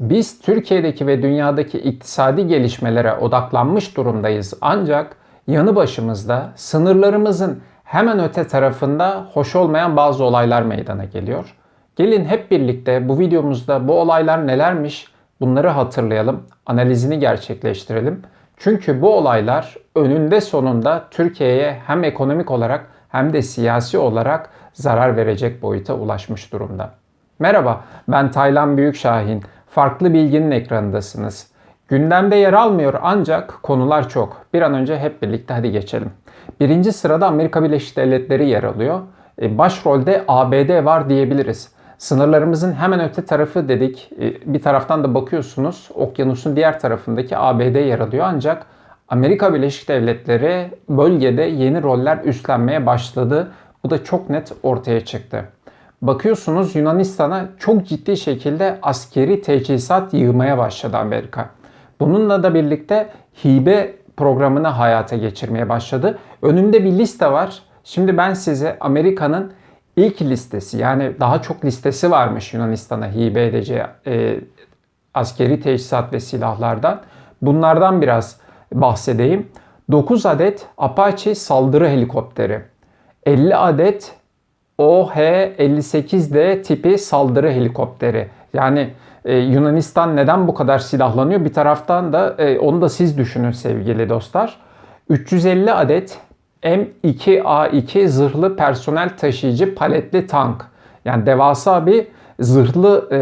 Biz Türkiye'deki ve dünyadaki iktisadi gelişmelere odaklanmış durumdayız. Ancak yanı başımızda sınırlarımızın hemen öte tarafında hoş olmayan bazı olaylar meydana geliyor. Gelin hep birlikte bu videomuzda bu olaylar nelermiş bunları hatırlayalım, analizini gerçekleştirelim. Çünkü bu olaylar önünde sonunda Türkiye'ye hem ekonomik olarak hem de siyasi olarak zarar verecek boyuta ulaşmış durumda. Merhaba, ben Taylan Büyükşahin. Farklı bilginin ekranındasınız. Gündemde yer almıyor ancak konular çok. Bir an önce hep birlikte hadi geçelim. Birinci sırada Amerika Birleşik Devletleri yer alıyor. E, başrolde ABD var diyebiliriz. Sınırlarımızın hemen öte tarafı dedik. E, bir taraftan da bakıyorsunuz okyanusun diğer tarafındaki ABD yer alıyor ancak Amerika Birleşik Devletleri bölgede yeni roller üstlenmeye başladı. Bu da çok net ortaya çıktı. Bakıyorsunuz Yunanistan'a çok ciddi şekilde askeri teçhizat yığmaya başladı Amerika. Bununla da birlikte hibe programını hayata geçirmeye başladı. Önümde bir liste var. Şimdi ben size Amerika'nın ilk listesi yani daha çok listesi varmış Yunanistan'a hibe edeceği e, askeri teçhizat ve silahlardan. Bunlardan biraz bahsedeyim. 9 adet Apache saldırı helikopteri, 50 adet OH-58D tipi saldırı helikopteri. Yani e, Yunanistan neden bu kadar silahlanıyor? Bir taraftan da e, onu da siz düşünün sevgili dostlar. 350 adet M2A2 zırhlı personel taşıyıcı paletli tank. Yani devasa bir zırhlı e,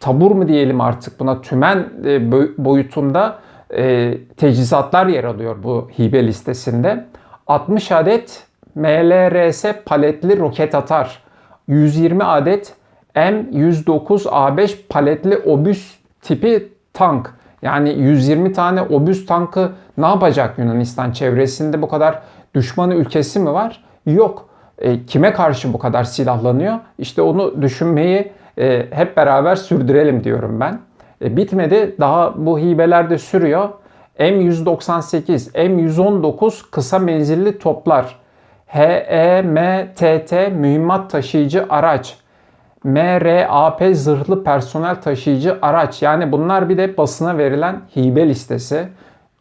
tabur mu diyelim artık buna tümen e, boyutunda e, tecizatlar yer alıyor bu hibe listesinde. 60 adet MLRS paletli roket atar. 120 adet M109A5 paletli obüs tipi tank. Yani 120 tane obüs tankı ne yapacak Yunanistan çevresinde bu kadar düşmanı ülkesi mi var? Yok. E, kime karşı bu kadar silahlanıyor? İşte onu düşünmeyi e, hep beraber sürdürelim diyorum ben. E, bitmedi. Daha bu hibeler de sürüyor. M198, M119 kısa menzilli toplar. HEMTT mühimmat taşıyıcı araç. MRAP zırhlı personel taşıyıcı araç. Yani bunlar bir de basına verilen hibe listesi.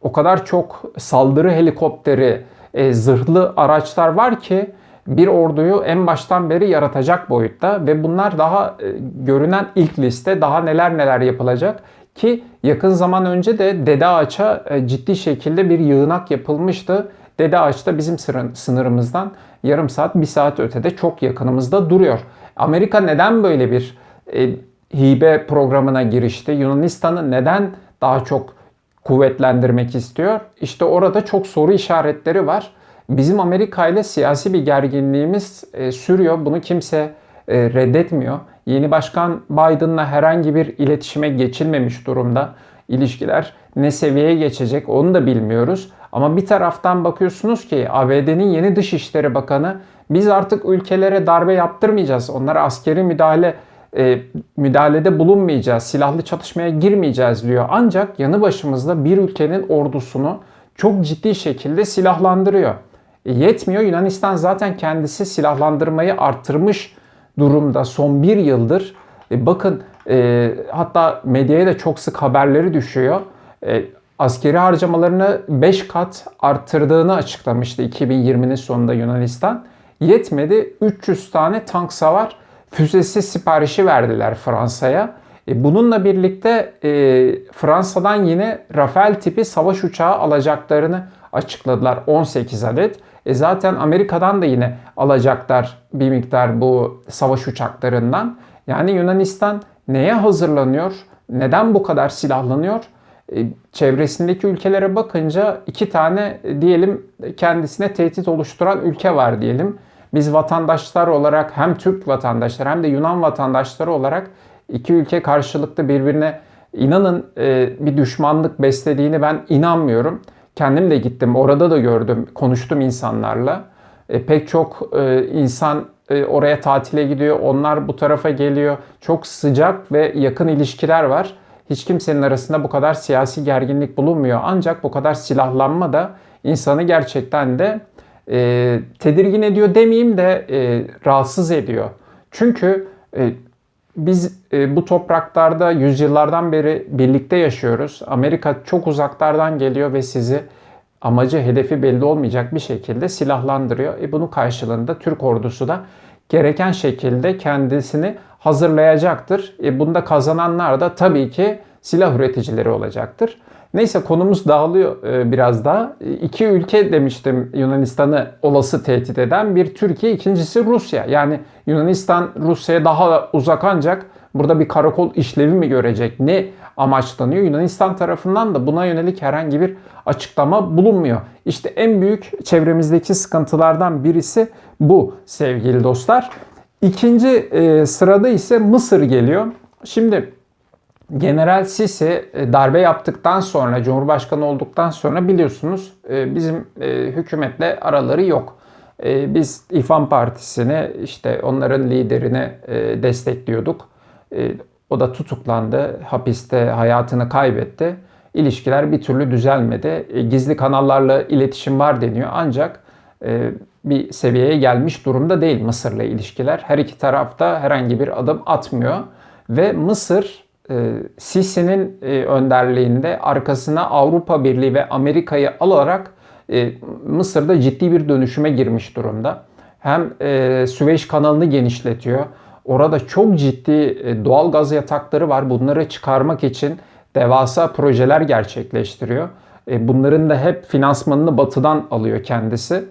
O kadar çok saldırı helikopteri, e, zırhlı araçlar var ki bir orduyu en baştan beri yaratacak boyutta ve bunlar daha e, görünen ilk liste daha neler neler yapılacak ki yakın zaman önce de Dede Ağaç'a e, ciddi şekilde bir yığınak yapılmıştı. Dede Ağaç da bizim sınırımızdan yarım saat bir saat ötede çok yakınımızda duruyor. Amerika neden böyle bir e, hibe programına girişti? Yunanistan'ı neden daha çok kuvvetlendirmek istiyor? İşte orada çok soru işaretleri var. Bizim Amerika ile siyasi bir gerginliğimiz e, sürüyor. Bunu kimse e, reddetmiyor. Yeni başkan Biden'la herhangi bir iletişime geçilmemiş durumda. İlişkiler ne seviyeye geçecek onu da bilmiyoruz. Ama bir taraftan bakıyorsunuz ki ABD'nin yeni Dışişleri Bakanı biz artık ülkelere darbe yaptırmayacağız. Onlara askeri müdahale e, müdahalede bulunmayacağız. Silahlı çatışmaya girmeyeceğiz diyor. Ancak yanı başımızda bir ülkenin ordusunu çok ciddi şekilde silahlandırıyor. E, yetmiyor. Yunanistan zaten kendisi silahlandırmayı arttırmış durumda son bir yıldır. E, bakın e, hatta medyaya da çok sık haberleri düşüyor. E, askeri harcamalarını 5 kat arttırdığını açıklamıştı 2020'nin sonunda Yunanistan. Yetmedi 300 tane tank savar füzesi siparişi verdiler Fransa'ya. E, bununla birlikte e, Fransa'dan yine Rafale tipi savaş uçağı alacaklarını açıkladılar 18 adet. E zaten Amerika'dan da yine alacaklar bir miktar bu savaş uçaklarından. Yani Yunanistan neye hazırlanıyor? Neden bu kadar silahlanıyor? E, çevresindeki ülkelere bakınca iki tane diyelim kendisine tehdit oluşturan ülke var diyelim. Biz vatandaşlar olarak hem Türk vatandaşları hem de Yunan vatandaşları olarak iki ülke karşılıklı birbirine inanın e, bir düşmanlık beslediğini ben inanmıyorum. Kendim de gittim orada da gördüm konuştum insanlarla. E, pek çok insan oraya tatile gidiyor onlar bu tarafa geliyor. Çok sıcak ve yakın ilişkiler var hiç kimsenin arasında bu kadar siyasi gerginlik bulunmuyor. Ancak bu kadar silahlanma da insanı gerçekten de e, tedirgin ediyor demeyeyim de e, rahatsız ediyor. Çünkü e, biz e, bu topraklarda yüzyıllardan beri birlikte yaşıyoruz. Amerika çok uzaklardan geliyor ve sizi amacı, hedefi belli olmayacak bir şekilde silahlandırıyor. E bunun karşılığında Türk ordusu da gereken şekilde kendisini hazırlayacaktır. E bunda kazananlar da tabii ki silah üreticileri olacaktır. Neyse konumuz dağılıyor e, biraz daha. E, iki ülke demiştim Yunanistan'ı olası tehdit eden. Bir Türkiye, ikincisi Rusya. Yani Yunanistan Rusya'ya daha uzak ancak burada bir karakol işlevi mi görecek? Ne amaçlanıyor? Yunanistan tarafından da buna yönelik herhangi bir açıklama bulunmuyor. İşte en büyük çevremizdeki sıkıntılardan birisi bu sevgili dostlar. İkinci e, sırada ise Mısır geliyor. Şimdi General Sisi e, darbe yaptıktan sonra, Cumhurbaşkanı olduktan sonra biliyorsunuz e, bizim e, hükümetle araları yok. Biz İFAN Partisi'ni, işte onların liderini destekliyorduk. O da tutuklandı, hapiste hayatını kaybetti. İlişkiler bir türlü düzelmedi. Gizli kanallarla iletişim var deniyor ancak bir seviyeye gelmiş durumda değil Mısır'la ilişkiler. Her iki tarafta herhangi bir adım atmıyor. Ve Mısır e, Sisi'nin e, önderliğinde arkasına Avrupa Birliği ve Amerika'yı alarak e, Mısır'da ciddi bir dönüşüme girmiş durumda. Hem e, Süveyş kanalını genişletiyor. Orada çok ciddi e, doğal gaz yatakları var. Bunları çıkarmak için devasa projeler gerçekleştiriyor. E, bunların da hep finansmanını batıdan alıyor kendisi. E,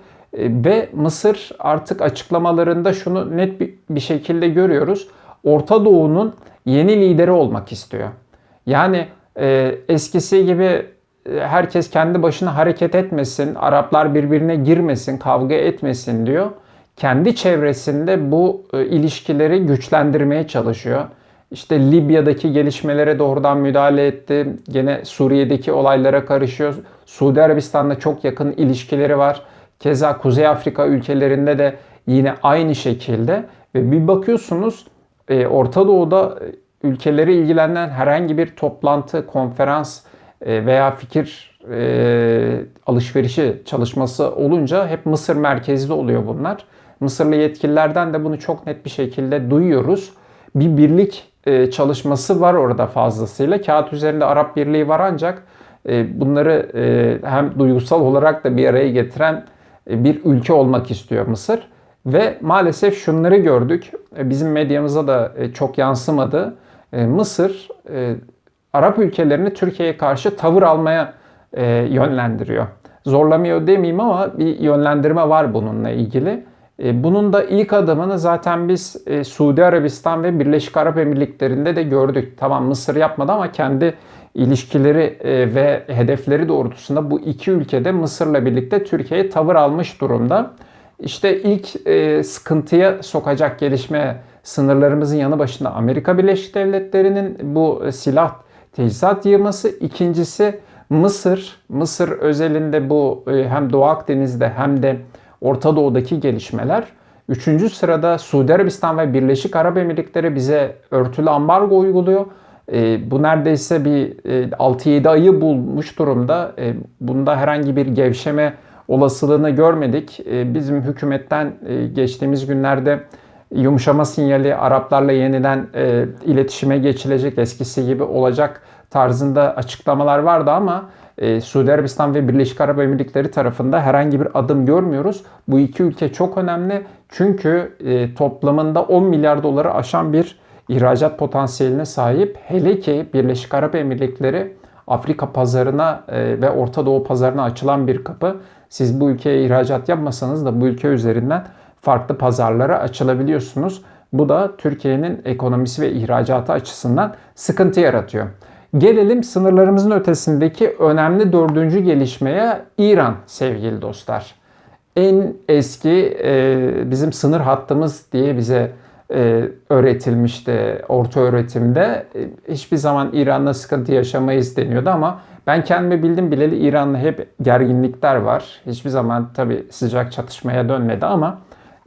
ve Mısır artık açıklamalarında şunu net bir, şekilde görüyoruz. Orta Doğu'nun yeni lideri olmak istiyor. Yani eskisi gibi herkes kendi başına hareket etmesin, Araplar birbirine girmesin, kavga etmesin diyor. Kendi çevresinde bu e, ilişkileri güçlendirmeye çalışıyor. İşte Libya'daki gelişmelere doğrudan müdahale etti. Gene Suriye'deki olaylara karışıyor. Suudi Arabistan'la çok yakın ilişkileri var. Keza Kuzey Afrika ülkelerinde de yine aynı şekilde. Ve bir bakıyorsunuz e, Orta Doğu'da e, ülkeleri ilgilenen herhangi bir toplantı, konferans veya fikir e, alışverişi çalışması olunca hep Mısır merkezli oluyor bunlar. Mısırlı yetkililerden de bunu çok net bir şekilde duyuyoruz. Bir birlik e, çalışması var orada fazlasıyla. Kağıt üzerinde Arap Birliği var ancak e, bunları e, hem duygusal olarak da bir araya getiren bir ülke olmak istiyor Mısır. Ve maalesef şunları gördük. Bizim medyamıza da çok yansımadı. Mısır Arap ülkelerini Türkiye'ye karşı tavır almaya yönlendiriyor. Zorlamıyor demeyeyim ama bir yönlendirme var bununla ilgili. Bunun da ilk adımını zaten biz Suudi Arabistan ve Birleşik Arap Emirlikleri'nde de gördük. Tamam Mısır yapmadı ama kendi ilişkileri ve hedefleri doğrultusunda bu iki ülkede Mısır'la birlikte Türkiye'ye tavır almış durumda. İşte ilk e, sıkıntıya sokacak gelişme sınırlarımızın yanı başında Amerika Birleşik Devletleri'nin bu silah teçhizat yığması. İkincisi Mısır. Mısır özelinde bu e, hem Doğu Akdeniz'de hem de Orta Doğu'daki gelişmeler. Üçüncü sırada Suudi Arabistan ve Birleşik Arap Emirlikleri bize örtülü ambargo uyguluyor. E, bu neredeyse bir e, 6-7 ayı bulmuş durumda. E, bunda herhangi bir gevşeme olasılığını görmedik. Ee, bizim hükümetten e, geçtiğimiz günlerde yumuşama sinyali Araplarla yeniden e, iletişime geçilecek eskisi gibi olacak tarzında açıklamalar vardı ama e, Suudi Arabistan ve Birleşik Arap Emirlikleri tarafında herhangi bir adım görmüyoruz. Bu iki ülke çok önemli çünkü toplamında 10 milyar doları aşan bir ihracat potansiyeline sahip. Hele ki Birleşik Arap Emirlikleri Afrika pazarına ve Orta Doğu pazarına açılan bir kapı. Siz bu ülkeye ihracat yapmasanız da bu ülke üzerinden farklı pazarlara açılabiliyorsunuz. Bu da Türkiye'nin ekonomisi ve ihracatı açısından sıkıntı yaratıyor. Gelelim sınırlarımızın ötesindeki önemli dördüncü gelişmeye İran sevgili dostlar. En eski e, bizim sınır hattımız diye bize e, öğretilmişti orta öğretimde. E, hiçbir zaman İran'la sıkıntı yaşamayız deniyordu ama ben kendimi bildim bileli İran'la hep gerginlikler var. Hiçbir zaman tabi sıcak çatışmaya dönmedi ama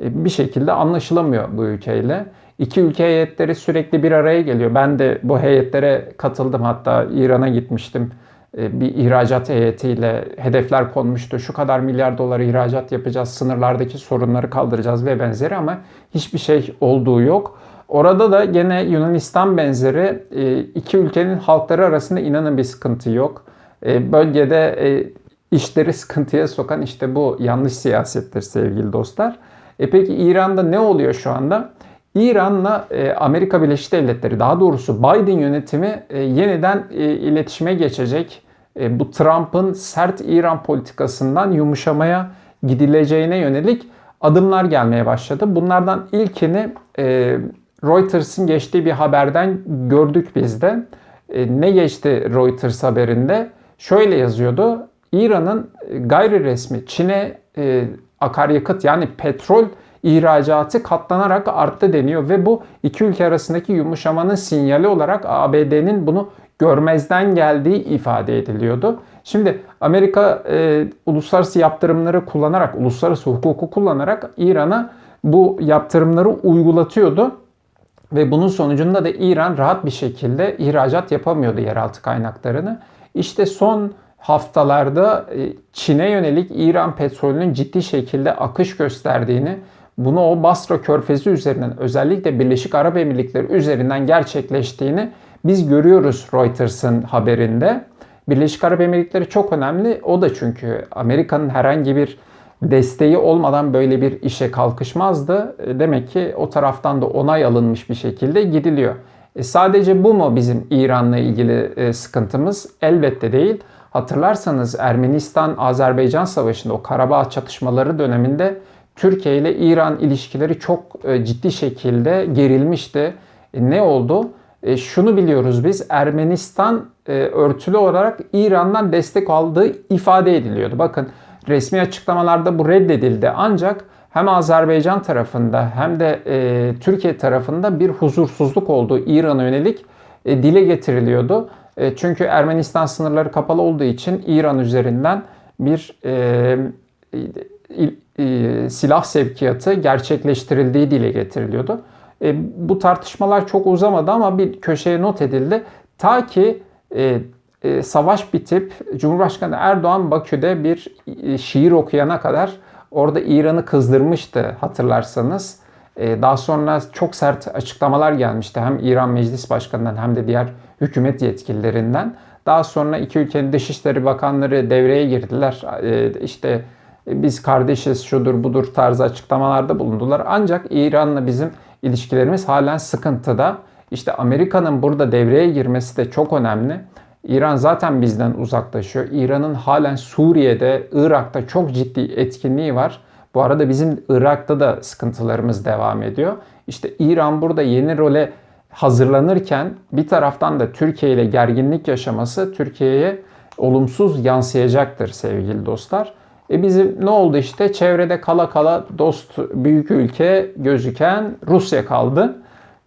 e, bir şekilde anlaşılamıyor bu ülkeyle. İki ülke heyetleri sürekli bir araya geliyor. Ben de bu heyetlere katıldım. Hatta İran'a gitmiştim. E, bir ihracat heyetiyle hedefler konmuştu. Şu kadar milyar dolar ihracat yapacağız, sınırlardaki sorunları kaldıracağız ve benzeri ama hiçbir şey olduğu yok. Orada da gene Yunanistan benzeri e, iki ülkenin halkları arasında inanın bir sıkıntı yok. E, bölgede e, işleri sıkıntıya sokan işte bu yanlış siyasettir sevgili dostlar. E peki İran'da ne oluyor şu anda? İran'la Amerika Birleşik Devletleri daha doğrusu Biden yönetimi yeniden iletişime geçecek. Bu Trump'ın sert İran politikasından yumuşamaya gidileceğine yönelik adımlar gelmeye başladı. Bunlardan ilkini Reuters'ın geçtiği bir haberden gördük biz de. Ne geçti Reuters haberinde? Şöyle yazıyordu. İran'ın gayri resmi Çin'e e, akaryakıt yani petrol ihracatı katlanarak arttı deniyor ve bu iki ülke arasındaki yumuşamanın sinyali olarak ABD'nin bunu görmezden geldiği ifade ediliyordu. Şimdi Amerika e, uluslararası yaptırımları kullanarak, uluslararası hukuku kullanarak İran'a bu yaptırımları uygulatıyordu. Ve bunun sonucunda da İran rahat bir şekilde ihracat yapamıyordu yeraltı kaynaklarını. İşte son haftalarda e, Çin'e yönelik İran petrolünün ciddi şekilde akış gösterdiğini, bunu o Basra Körfezi üzerinden özellikle Birleşik Arap Emirlikleri üzerinden gerçekleştiğini biz görüyoruz Reuters'ın haberinde. Birleşik Arap Emirlikleri çok önemli. O da çünkü Amerika'nın herhangi bir desteği olmadan böyle bir işe kalkışmazdı. Demek ki o taraftan da onay alınmış bir şekilde gidiliyor. E sadece bu mu bizim İran'la ilgili e, sıkıntımız? Elbette değil. Hatırlarsanız Ermenistan-Azerbaycan Savaşı'nda o Karabağ çatışmaları döneminde Türkiye ile İran ilişkileri çok e, ciddi şekilde gerilmişti. E, ne oldu? E, şunu biliyoruz biz Ermenistan örtülü olarak İran'dan destek aldığı ifade ediliyordu. Bakın resmi açıklamalarda bu reddedildi ancak hem Azerbaycan tarafında hem de Türkiye tarafında bir huzursuzluk olduğu İran'a yönelik dile getiriliyordu. Çünkü Ermenistan sınırları kapalı olduğu için İran üzerinden bir e, e, silah sevkiyatı gerçekleştirildiği dile getiriliyordu. E, bu tartışmalar çok uzamadı ama bir köşeye not edildi. Ta ki e, e, savaş bitip Cumhurbaşkanı Erdoğan Bakü'de bir e, şiir okuyana kadar orada İran'ı kızdırmıştı hatırlarsanız. E, daha sonra çok sert açıklamalar gelmişti hem İran Meclis Başkanı'ndan hem de diğer hükümet yetkililerinden. Daha sonra iki ülkenin Dışişleri Bakanları devreye girdiler. Ee, işte e, biz kardeşiz, şudur budur tarzı açıklamalarda bulundular. Ancak İran'la bizim ilişkilerimiz halen sıkıntıda. İşte Amerika'nın burada devreye girmesi de çok önemli. İran zaten bizden uzaklaşıyor. İran'ın halen Suriye'de, Irak'ta çok ciddi etkinliği var. Bu arada bizim Irak'ta da sıkıntılarımız devam ediyor. İşte İran burada yeni role hazırlanırken bir taraftan da Türkiye ile gerginlik yaşaması Türkiye'ye olumsuz yansıyacaktır sevgili dostlar. E bizim ne oldu işte çevrede kala kala dost büyük ülke gözüken Rusya kaldı.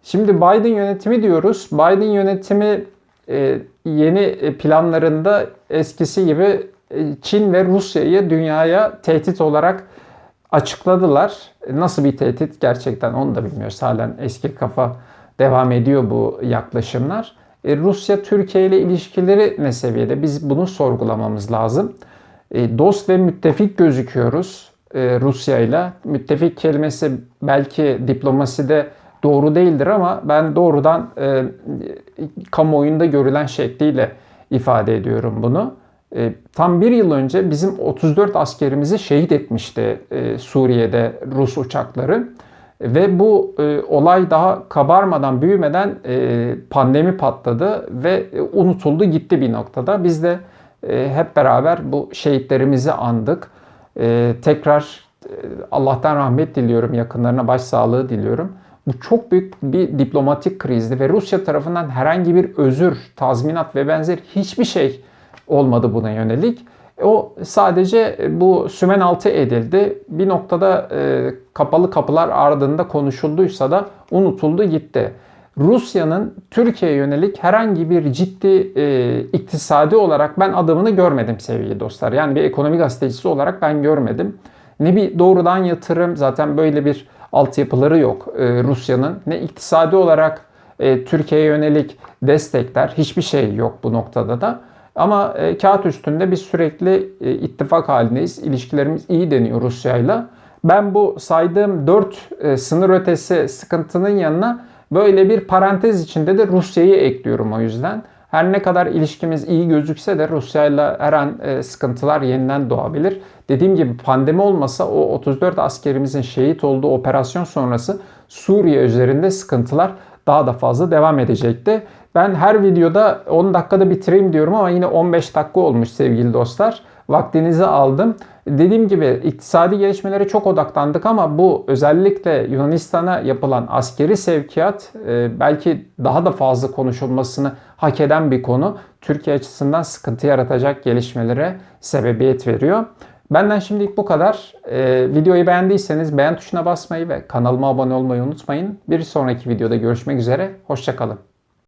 Şimdi Biden yönetimi diyoruz. Biden yönetimi e, yeni planlarında eskisi gibi e, Çin ve Rusya'yı dünyaya tehdit olarak açıkladılar. Nasıl bir tehdit gerçekten onu da bilmiyoruz. Halen eski kafa devam ediyor bu yaklaşımlar. E, Rusya-Türkiye ile ilişkileri ne seviyede? Biz bunu sorgulamamız lazım. E, dost ve müttefik gözüküyoruz e, Rusya ile. Müttefik kelimesi belki diplomaside doğru değildir ama ben doğrudan e, kamuoyunda görülen şekliyle ifade ediyorum bunu. Tam bir yıl önce bizim 34 askerimizi şehit etmişti Suriye'de Rus uçakları. Ve bu e, olay daha kabarmadan, büyümeden e, pandemi patladı ve unutuldu gitti bir noktada. Biz de hep beraber bu şehitlerimizi andık. E, tekrar e, Allah'tan rahmet diliyorum, yakınlarına başsağlığı diliyorum. Bu çok büyük bir diplomatik krizdi ve Rusya tarafından herhangi bir özür, tazminat ve benzer hiçbir şey olmadı buna yönelik. O sadece e, bu sümen altı edildi. Bir noktada e, kapalı kapılar ardında konuşulduysa da unutuldu gitti. Rusya'nın Türkiye'ye yönelik herhangi bir ciddi e, iktisadi olarak ben adımını görmedim sevgili dostlar. Yani bir ekonomi gazetecisi olarak ben görmedim. Ne bir doğrudan yatırım zaten böyle bir altyapıları yok e, Rusya'nın. Ne iktisadi olarak e, Türkiye'ye yönelik destekler hiçbir şey yok bu noktada da. Ama e, kağıt üstünde biz sürekli e, ittifak halindeyiz. İlişkilerimiz iyi deniyor Rusya'yla. Ben bu saydığım 4 e, sınır ötesi sıkıntının yanına Böyle bir parantez içinde de Rusya'yı ekliyorum o yüzden. Her ne kadar ilişkimiz iyi gözükse de Rusya ile her an e, sıkıntılar yeniden doğabilir. Dediğim gibi pandemi olmasa o 34 askerimizin şehit olduğu operasyon sonrası Suriye üzerinde sıkıntılar daha da fazla devam edecekti. Ben her videoda 10 dakikada bitireyim diyorum ama yine 15 dakika olmuş sevgili dostlar. Vaktinizi aldım. Dediğim gibi iktisadi gelişmelere çok odaklandık ama bu özellikle Yunanistan'a yapılan askeri sevkiyat e, belki daha da fazla konuşulmasını hak eden bir konu. Türkiye açısından sıkıntı yaratacak gelişmelere sebebiyet veriyor. Benden şimdilik bu kadar. Ee, videoyu beğendiyseniz beğen tuşuna basmayı ve kanalıma abone olmayı unutmayın. Bir sonraki videoda görüşmek üzere. Hoşçakalın.